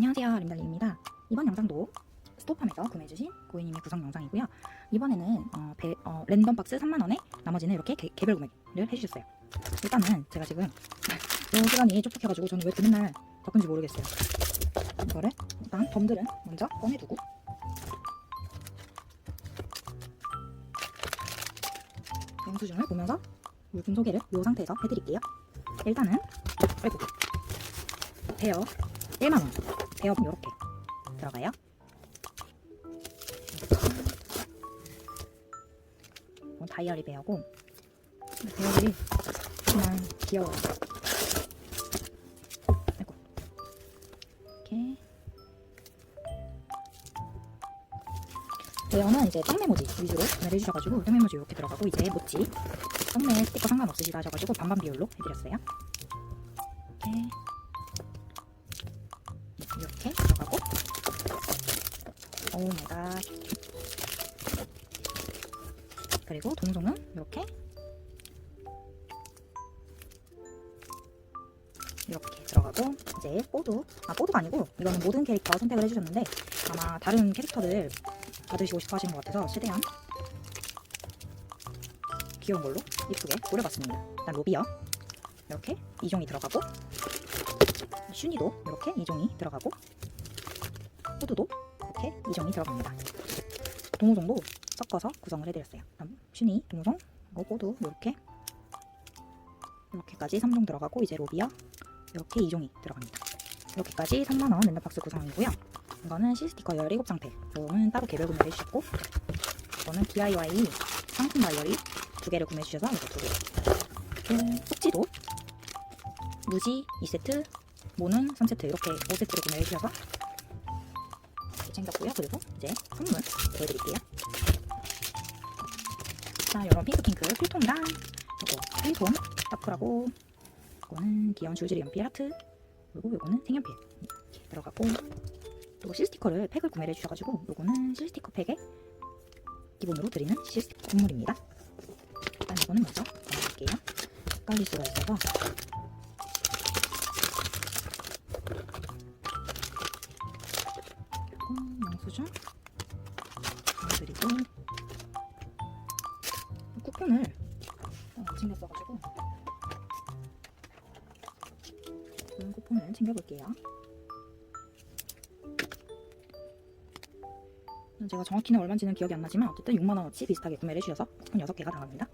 안녕하세요 림달리입니다. 이번 영상도 스토팜에서 구매해주신 고객님의 구성 영상이고요. 이번에는 어, 배- 어, 랜덤 박스 3만원에 나머지는 이렇게 개, 개별 구매를 해주셨어요. 일단은 제가 지금 이 시간이 촉촉해가지고 저는 왜 이렇게 맨날 바쁜지 모르겠어요. 이거를 일단 덤들은 먼저 꺼내두고. 영수증을 보면서 물품 소개를 이 상태에서 해드릴게요. 일단은 아이고 대여 1만원 대여 이렇게 들어가요. 이건 다이어리 배어고 배어들이 정말 귀여워요. 아이고. 이렇게. 배어는 이제 짱메모지 위주로 구매를 해주셔가지고 짱메모지 이렇게 들어가고 이제 모찌 짱메 스티커 상관없으시다 하셔가지고 반반 비율로 해드렸어요. 이렇게 갓 그리고 동종은 이렇게? 이렇게 들어가고 이제 뽀드 아 뽀드가 아니고 이거는 모든 캐릭터 선택을 해주셨는데 아마 다른 캐릭터들 받으시고 싶어 하시는 것 같아서 최대한 귀여운 걸로 이쁘게 꾸려봤습니다. 일단 로비어. 이렇게 이종이 들어가고 슈니도 이렇게 이종이 들어가고 호두도 이렇게 이종이 들어갑니다. 동호종도 섞어서 구성을 해드렸어요. 그럼 슈니, 동호종, 그리고 호두 이렇게 이렇게까지 3종 들어가고 이제 로비어 이렇게 2종이 들어갑니다. 이렇게까지 3만원 랜덤박스 구성이고요. 이거는 C스티커 17장팩 이거는 따로 개별 구매를 해주셨고 이거는 DIY 상품 다이어리 두 개를 구매해 주셔서 이거 두 개. 그 속지도 무지 2세트, 모는 3세트 이렇게 5세트로 구매해 주셔서 챙겼고요. 그리고 이제 선물 보여드릴게요. 자, 이런 핑크핑크 필통이랑 이거 필통 스타프라고 이거는 귀여운 줄줄이 연필 하트 그리고 이거는 색연필 이렇게 들어가고 또 실스티커를 팩을 구매해 주셔가지고 이거는 실스티커 팩에 기본으로 드리는 실스티커 선물입니다. 일단 이거는 먼저 넣어볼게요. 헷갈릴 수가 있어서 영수증 그리고 쿠폰을 어, 챙겼어가지고 좋은 쿠폰을 챙겨볼게요. 제가 정확히는 얼마인지는 기억이 안 나지만 어쨌든 6만원어치 비슷하게 구매를 해주셔서 쿠폰 6개가 나갑니다.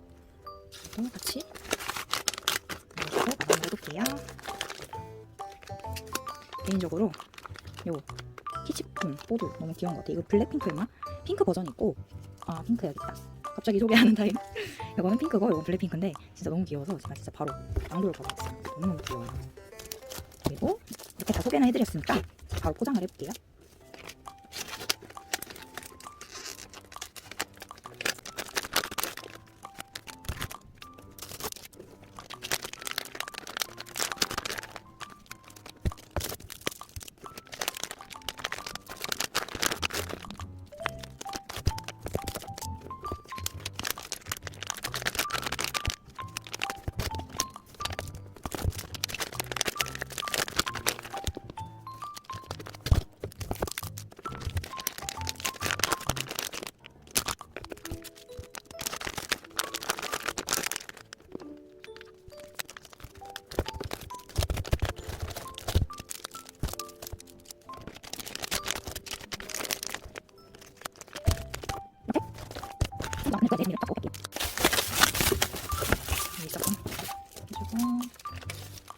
또 같이 넣어주고 마감해볼게요. 개인적으로 요 키치폰 보드 너무 귀여운 것 같아요. 이거 블랙핑크였나? 핑크 버전이 있고 아 핑크 여기 있다. 갑자기 소개하는 타임. 이거는 핑크고 이건 블랙핑크인데 진짜 너무 귀여워서 제가 진짜 바로 양도를 받았어요. 너무너무 귀여워요. 그리고 이렇게 다 소개는 해드렸으니까 바로 포장을 해볼게요.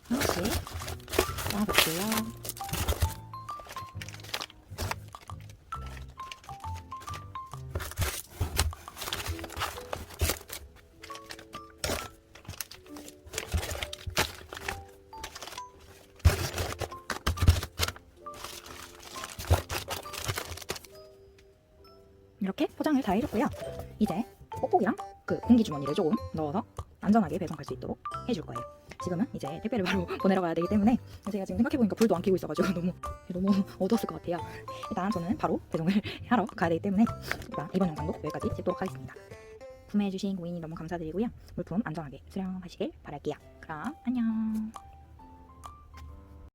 하나씩 쌓아볼게요. 이렇게 포장을 다 해줬고요. 이제 뽁뽁이랑 그 공기 주머니를 조금 넣어서 안전하게 배송할 수 있도록 해줄 거예요. 지금은 이제 택배를 바로 보내러 가야 되기 때문에 제가 지금 생각해보니까 불도 안 켜고 있어가지고 너무 너무 어두웠을 것 같아요. 일단 저는 바로 배송을 하러 가야 되기 때문에 이번 영상도 여기까지 찍도록 하겠습니다. 구매해주신 고객님 너무 감사드리고요. 물품 안전하게 수령하시길 바랄게요. 그럼 안녕.